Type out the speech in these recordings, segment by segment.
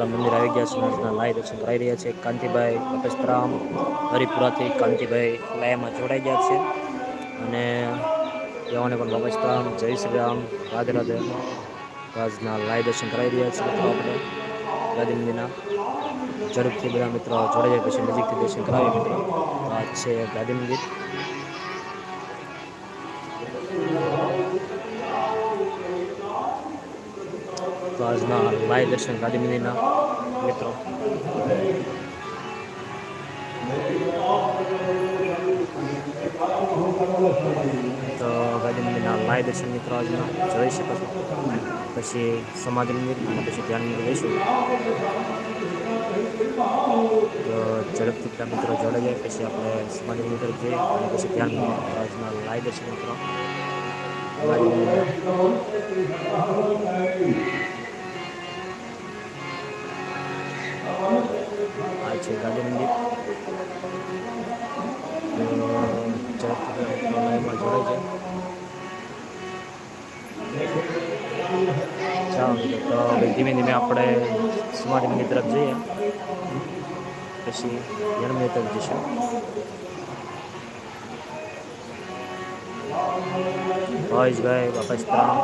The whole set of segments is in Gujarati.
બાપસ્તરામ મંદિર આવી ગયા છે. આજના લાઈ દર્શન કરાવી રહ્યા છે. કાંતિભાઈ બાપસ્તરામ હરિપુરાથી કાંતિભાઈ લાયામાં જોડાઈ ગયા છે. અને તેઓને પણ બાપસ્તરામ જય શ્રી રામ, રાધે રાધે. આજના લાય દર્શન કરાવી રહ્યા છે મિત્રો આપણે. ગાંધી મંદિરના ઝડપથી બધા મિત્રો જોડાઈ જાય પછી નજીકથી દર્શન કરાવીએ મિત્રો. આ છે ગાંધી મંદિર. આજના લાઈવ દર્શન ગાંધી મંદિરના મિત્રો. તો ગાંધી મંદિરના લાઈવ દર્શન મિત્રો આજના જોઈ શકો છો. પછી સમાધિ મંદિર અને પછી ધ્યાન મંદિર જઈશું. તો ઝડપથી ત્યાં મિત્રો જોડાઈ જાય, પછી આપણે સમાધિ મંદિર જઈએ, અને પછી ધ્યાન મંદિર આજના લાઈવ દર્શન મિત્રો. ગાંધી મંદિર તો ધીમે ધીમે આપણે સ્માર્ટ મંદિર તરફ જઈએ. પછી ધ્યાન તરફ જઈશું. ભાવેશભાઈ બાપા સીતારામ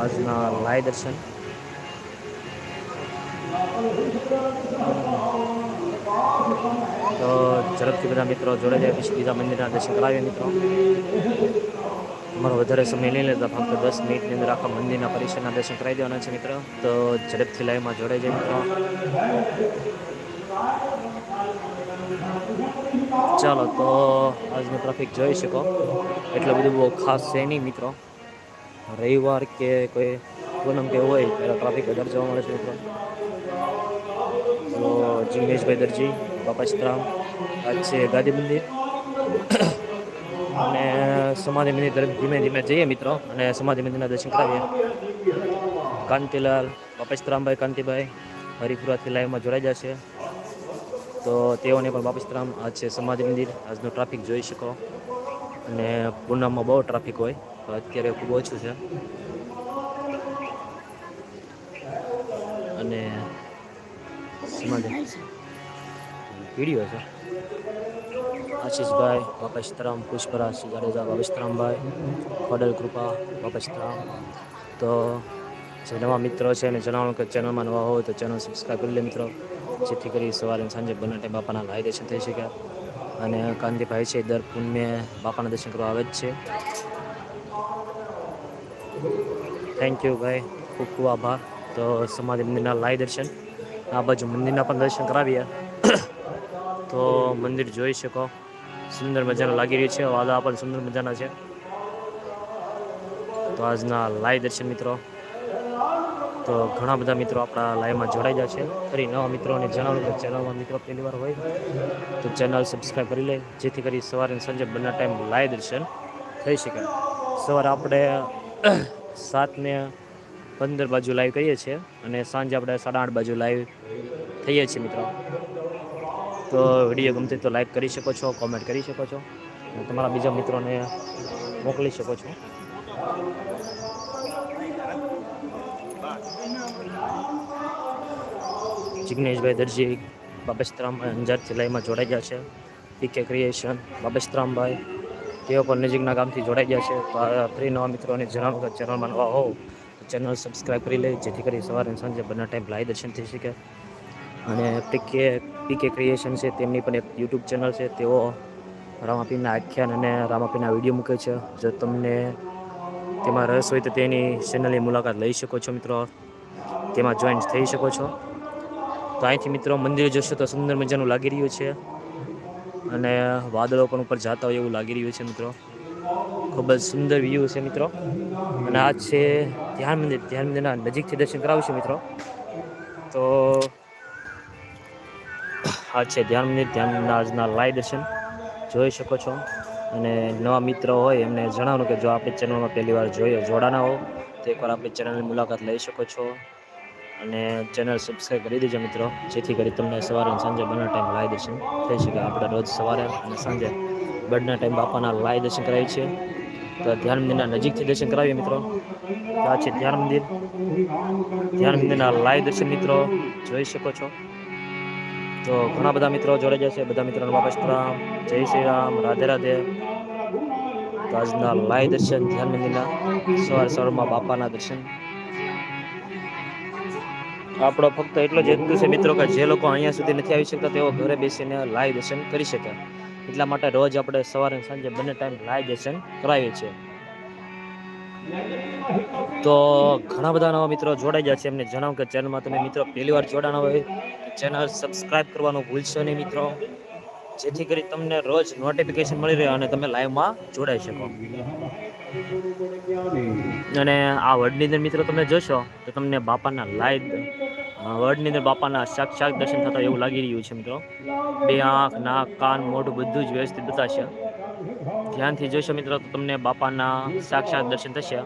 આજના લાય દર્શન. તો ઝડપથી બધા મિત્રો જોડે જાય. પછી બીજા મંદિરના દર્શન કરાવીએ મિત્રો. અમારો વધારે સમય લઈ લેતા, ફક્ત દસ મિનિટની અંદર આખા મંદિરના પરિસરના દર્શન કરાવી દેવાના છે મિત્રો. તો ઝડપથી લાઈવમાં જોડાઈ જાય મિત્રો. ચાલો, તો આજનો ટ્રાફિક જોઈ શકો. એટલું બધું બહુ ખાસ છે નહીં મિત્રો. રવિવાર કે કોઈ પૂનમ કે હોય, ત્યારે ટ્રાફિક વધારે જોવા મળે છે મિત્રો. તો જિગ્નેશભાઈ દરજી, બાપા સીતરામ આજ છે ગાંધી મંદિર. અને સમાધિ મંદિર તરફ ધીમે ધીમે જઈએ મિત્રો. અને સમાધિ મંદિરના દર્શન કરાવીએ. કાંતિલાલ બાપા કાંતિભાઈ હરિપુરાથી લાઈવમાં જોડાઈ જશે. તો તેઓને પણ બાપા સીતરામ આજ છે સમાધિ મંદિર. આજનો ટ્રાફિક જોઈ શકો. અને પૂનમમાં બહુ ટ્રાફિક હોય અત્યારે ખૂબ ઓછું છે. અને સમાધિ. વીડિયો છે. આશીષભાઈ બાપા સીતારામ પુષ્પરાજ જાડેજા વાપસ્તરામભાઈ સીતારામભાઈ ખોડલ કૃપા વાપસ્તરામ તો જે નવા મિત્રો છે એને જણાવો કે ચેનલમાં નવા હોય તો ચેનલ સબસ્ક્રાઈબ કરી લે મિત્રો. જેથી કરી સવારે સાંજે બંને ટાઈમ બાપાના લાઈ દર્શન થઈ શકે. અને કાંતિભાઈ છે, દર પુણ્ય બાપાના દર્શન કરવા આવે જ છે. થેન્ક યુ ભાઈ, ખૂબ ખૂબ આભાર. તો સમાધિ મંદિરના લાઈ દર્શન. આ બાજુ મંદિરના પણ દર્શન કરાવીએ. તો મંદિર જોઈ શકો. સુંદર મજાના લાગી રહ્યું છે. વાદળા પણ સુંદર મજાના છે. તો આજના લાઈવ દર્શન મિત્રો, તો ઘણા બધા મિત્રો આપણા લાઈવમાં જોડાઈ જાય છે. ફરી નવા મિત્રોને જણાવું કે ચેનલમાં મિત્રો પહેલી વાર હોય, તો ચેનલ સબસ્ક્રાઈબ કરી લે, જેથી કરી સવારે સાંજે બંને ટાઈમ લાઈવ દર્શન થઈ શકે. સવારે આપણે સાતને પંદર બાજુ લાઈવ કરીએ છીએ અને સાંજે આપણે સાડા આઠ બાજુ લાઈવ થઈએ છીએ મિત્રો. તો વીડિયો ગમતી તો લાઈક કરી શકો છો કોમેન્ટ કરી શકો છો અને તમારા બીજા મિત્રોને મોકલી શકો છો. જિગ્નેશભાઈ દરજી બાબેસ્તરામભાઈ અંજાર જિલ્લામાં જોડાઈ ગયા છે. પીકે ક્રિએશન બાબેસ્તરામભાઈ, તેઓ પણ નજીકના ગામથી જોડાઈ ગયા છે. તો આ ફ્રી નવા મિત્રોને જણાવું ચેનલમાં નવા હોવ તો ચેનલ સબસ્ક્રાઈબ કરી લે, જેથી કરી સવારે સાંજે બંને ટાઈમ લાઈવ દર્શન થઈ શકે. અને પીકે પીકે ક્રિએશન છે, તેમની પણ એક યુટ્યુબ ચેનલ છે, તેઓ રામાપીના આખ્યાન અને રામાપીના વીડિયો મૂકે છે. જો તમને તેમાં રસ હોય તો તેની ચેનલની મુલાકાત લઈ શકો છો મિત્રો. તેમાં જોઈન થઈ શકો છો. તો અહીંથી મિત્રો મંદિર જશો તો સુંદર મજાનું લાગી રહ્યું છે. અને વાદળો પણ ઉપર જતા હોય એવું લાગી રહ્યું છે મિત્રો. ખૂબ જ સુંદર વ્યૂ છે મિત્રો. અને આ છે ધ્યાન મંદિર. ધ્યાન મંદિરના નજીકથી દર્શન કરાવશે મિત્રો. તો આ છે. ધ્યાન મંદિર ધ્યાનના આજના લાઈવ દર્શન જોઈ શકો છો. અને નવા મિત્રો હોય એમને જણાવવાનું કે જો આપણી ચેનલમાં પહેલી વાર જોઈએ જોડાના હો. તો એકવાર આપણી ચેનલની મુલાકાત લઈ શકો છો. અને ચેનલ સબસ્ક્રાઈબ કરી દેજો મિત્રો. જેથી કરી તમને સવારે અને સાંજે બંને ટાઈમ લાઈવ દર્શન થઈ શકે. આપણે રોજ સવારે અને સાંજે બંને ટાઈમ બાપાના લાઈવ દર્શન કરાવીએ છીએ. તો ધ્યાન મંદિરના નજીકથી દર્શન કરાવીએ મિત્રો. આ છે ધ્યાન મંદિર ધ્યાન મંદિરના લાઈવ દર્શન મિત્રો. જોઈ શકો છો. તો ઘણા બધા મિત્રો જોડે જશે બધા મિત્રોનો વાપસ રામ જય શ્રી રામ. રાધે રાધે. તો આજના લાય દર્શન ધ્યાન મંદિરના સવાર સવારમાં બાપાના દર્શન. આપણો ફક્ત એટલો જ હેતુ છે મિત્રો કે જે લોકો અહીંયા સુધી નથી આવી શકતા તેઓ ઘરે બેસીને લાઈવ દર્શન કરી શકે. એટલા માટે રોજ આપણે સવારે સાંજે બંને ટાઈમ લાઈવ દર્શન કરાવીએ છીએ. તો ઘણા બધા નવા મિત્રો જોડાઈ ગયા છે. એમને જણાવો કે ચેનલમાં તમે મિત્રો પહેલી વાર જોડાણા હોય ચેનલ સબસ્ક્રાઇબ કરવાનું ભૂલશો નહીં મિત્રો. જેથી કરી તમને રોજ નોટિફિકેશન મળી રહે અને તમે લાઈવમાં જોડાઈ શકો. અને આ વર્ડની અંદર મિત્રો તમે જોશો, તો તમને બાપાના લાઈવ વડની અંદર બાપાના સાક્ષાત દર્શન થતા એવું લાગી રહ્યું છે મિત્રો. બે આંખ, નાક, કાન, મોઢું બધું જ વ્યવસ્થિત બતાવશે ધ્યાનથી જોશો મિત્રો તો તમને બાપાના સાક્ષાત દર્શન થશે.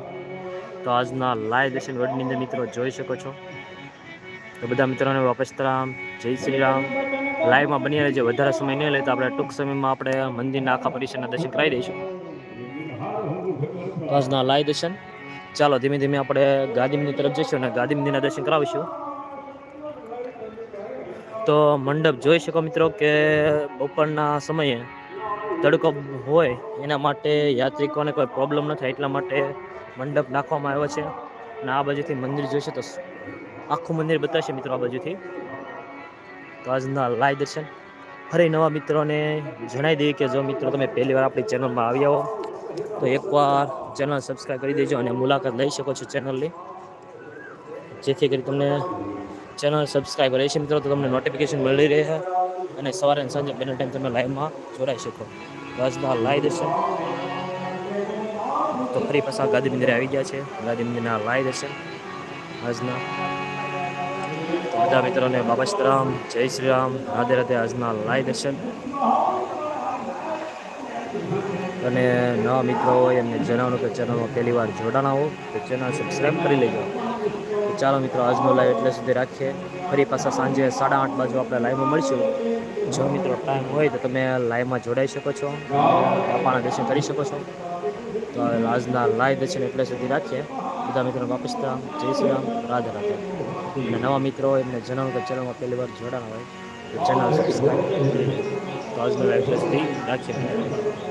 તો આજના લાઈવ દર્શન વડની અંદર મિત્રો જોઈ શકો છો. તો બધા મિત્રોને વાપસ રામ જય શ્રી રામ. લાઈવમાં બની રહેજો. વધારે સમય નહીં લે તો આપણે ટૂંક સમયમાં આપણે મંદિરના આખા પરિસરના દર્શન કરાવી દઈશું. તો આજના લાઈવ દર્શન. ચાલો ધીમે ધીમે આપણે ગાદીમની તરફ જઈશું અને ગાદી મંદિરના દર્શન કરાવીશું. તો મંડપ જોઈ શકો મિત્રો કે બપોરના સમયે તડકો હોય એના માટે યાત્રિકોને કોઈ પ્રોબ્લેમ ન થાય એટલા માટે મંડપ નાખવામાં આવ્યો છે. અને આ બાજુથી મંદિર જોઈશે તો આખું મંદિર બતાવશે મિત્રો આ બાજુથી. તો આજના લાઈવ દર્શન. ફરી નવા મિત્રોને જણાવી દઈએ કે જો મિત્રો તમે પહેલી વાર આપણી ચેનલમાં આવ્યા હો, તો એકવાર ચેનલ સબસ્ક્રાઈબ કરી દેજો અને મુલાકાત લઈ શકો છો ચેનલની જેથી કરી તમને ચેનલ સબસ્ક્રાઈબ રહેશે મિત્રો, તો તમને નોટિફિકેશન મળી રહે અને સવારે અને સાંજે બંને ટાઈમ તમે લાઈવમાં જોડાઈ શકો. આજના લાઈવ દર્શન તો ફરી પાછા ગાંધી મંદિરે આવી ગયા છે. ગાંધી મંદિરના લાઈવ દર્શન આજના. બધા મિત્રોને બાબા સીતારામ જય શ્રી રામ. રાધે રાધે આજના લાઈવ દર્શન અને નવા મિત્રો હોય એમને જણાવવાનું કે ચેનલમાં પહેલી વાર જોડાણા હો તો ચેનલ સબસ્ક્રાઈબ કરી લેજો. ચાલો મિત્રો, આજનો લાઈવ એટલે સુધી રાખીએ. ફરી પાછા સાંજે સાડા આઠ બાજુ આપણે લાઈવમાં મળીશું. જો મિત્રો ટાઈમ હોય તો તમે લાઈવમાં જોડાઈ શકો છો. બાપાના દર્શન કરી શકો છો. તો આજના લાઈવ દર્શન એટલે સુધી રાખીએ. બધા મિત્રો વાપસ જય શ્રી રામ, રાધે રાધે. અને નવા મિત્રો એમને જણાવો કે ચેનલમાં પહેલી વાર જોડાણા હોય તો ચેનલ સબસ્ક્રાઈબ તો આજનો લાઈવ એટલે સુધી રાખીએ.